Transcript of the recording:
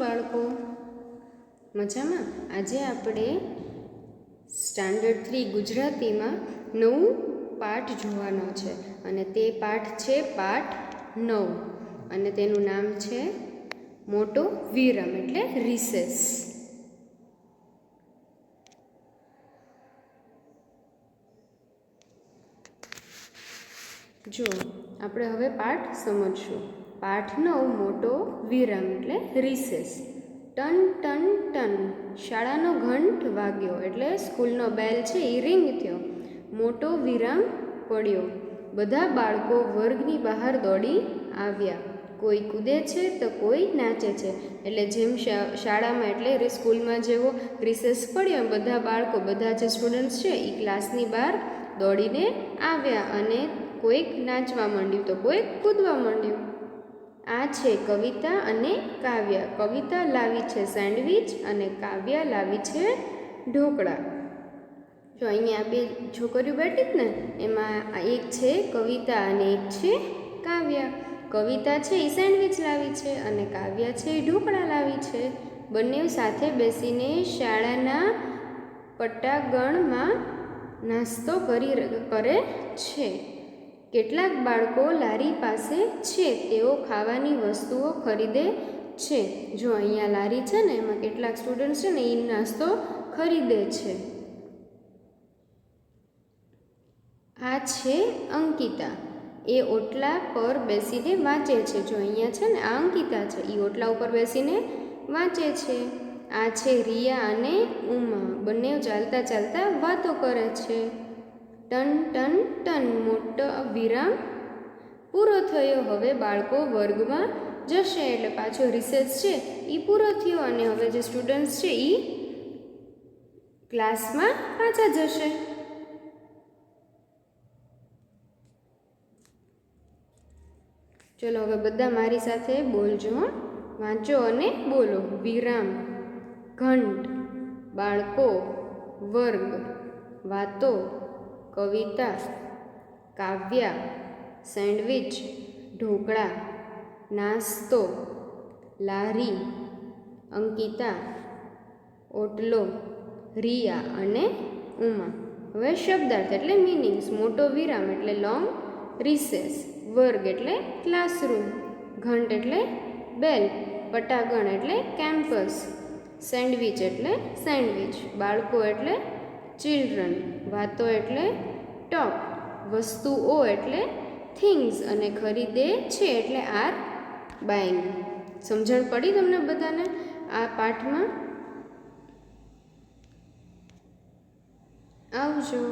બાળકો? મજામાં? આજે આપણે સ્ટાન્ડર્ડ થ્રી ગુજરાતીમાં નવું પાઠ જોવાનો છે. અને તે પાઠ છે પાઠ નવ. અને તેનું નામ છે મોટો વિરમ, એટલે રિસેસ જો, આપણે હવે પાઠ સમજશું. પાઠ નવ મોટો વિરામ એટલે રિસેસ ટન ટન ટન. શાળાનો ઘંટ વાગ્યો એટલે સ્કૂલનો બેલ છે એ રિંગ થયો. મોટો વિરામ પડ્યો. બધા બાળકો વર્ગની બહાર દોડી આવ્યા. કોઈ કૂદે છે તો કોઈ નાચે છે. એટલે જેમ શાળામાં એટલે સ્કૂલમાં જેવો રિસેસ પડ્યો બધા બાળકો, બધા જે સ્ટુડન્ટ્સ છે એ ક્લાસની બહાર દોડીને આવ્યા અને કોઈક નાચવા માંડ્યું તો કોઈક કૂદવા માંડ્યું. આ છે કવિતા અને કાવ્ય. કવિતા લાવી છે સેન્ડવિચ અને કાવ્ય લાવી છે ઢોકળા. જો અહીંયા બે છોકરીઓ બેઠી જ ને, એમાં એક છે કવિતા અને એક છે કાવ્ય. કવિતા છે એ સેન્ડવિચ લાવી છે અને કાવ્ય છે એ ઢોકળા લાવી છે. બંને સાથે બેસીને શાળાના પટ્ટાગણમાં નાસ્તો કરી કરે છે. કેટલાક બાળકો લારી પાસે છે, તેઓ ખાવાની વસ્તુઓ ખરીદે છે. જો અહીંયા લારી છે ને, એમાં કેટલાક સ્ટુડન્ટ છે ને એ નાસ્તો ખરીદે છે. આ છે અંકિતા. એ ઓટલા પર બેસીને વાંચે છે. જો અહીંયા છે ને, આ અંકિતા છે એ ઓટલા ઉપર બેસીને વાંચે છે. આ છે રિયા અને ઉમા. બંને ચાલતા ચાલતા વાતો કરે છે. ટન ટન ટન મોટો વિરામ પૂરો થયો. હવે બાળકો વર્ગમાં જશે એટલે પાછો રિસેસ છે. એ પૂરો થયો અને હવે જે સ્ટુડન્ટ્સ છે એ ક્લાસમાં પાછા જશે. ચલો હવે બધા મારી સાથે બોલજો વાંચો અને બોલો. વિરામ, ઘંટ, બાળકો, વર્ગ, વાતો કવિતા, કાવ્ય, સેન્ડવિચ, ઢોકળા, નાસ્તો, લારી, અંકિતા, ઓટલો, રિયા અને ઉમા. હવે શબ્દાર્થ એટલે મિનિંગ્સ મોટો વિરામ એટલે લોંગ રિસેસ વર્ગ એટલે ક્લાસરૂમ ઘંટ એટલે બેલ પટાગણ એટલે કેમ્પસ સેન્ડવિચ એટલે સેન્ડવિચ, બાળકો એટલે ચિલ્ડ્રન વાતો એટલે ટોક વસ્તુઓ એટલે થિંગ્સ અને ખરીદે છે એટલે આર બાઈંગ સમજણ પડી તમને બધાને આ પાઠમાં? આવજો.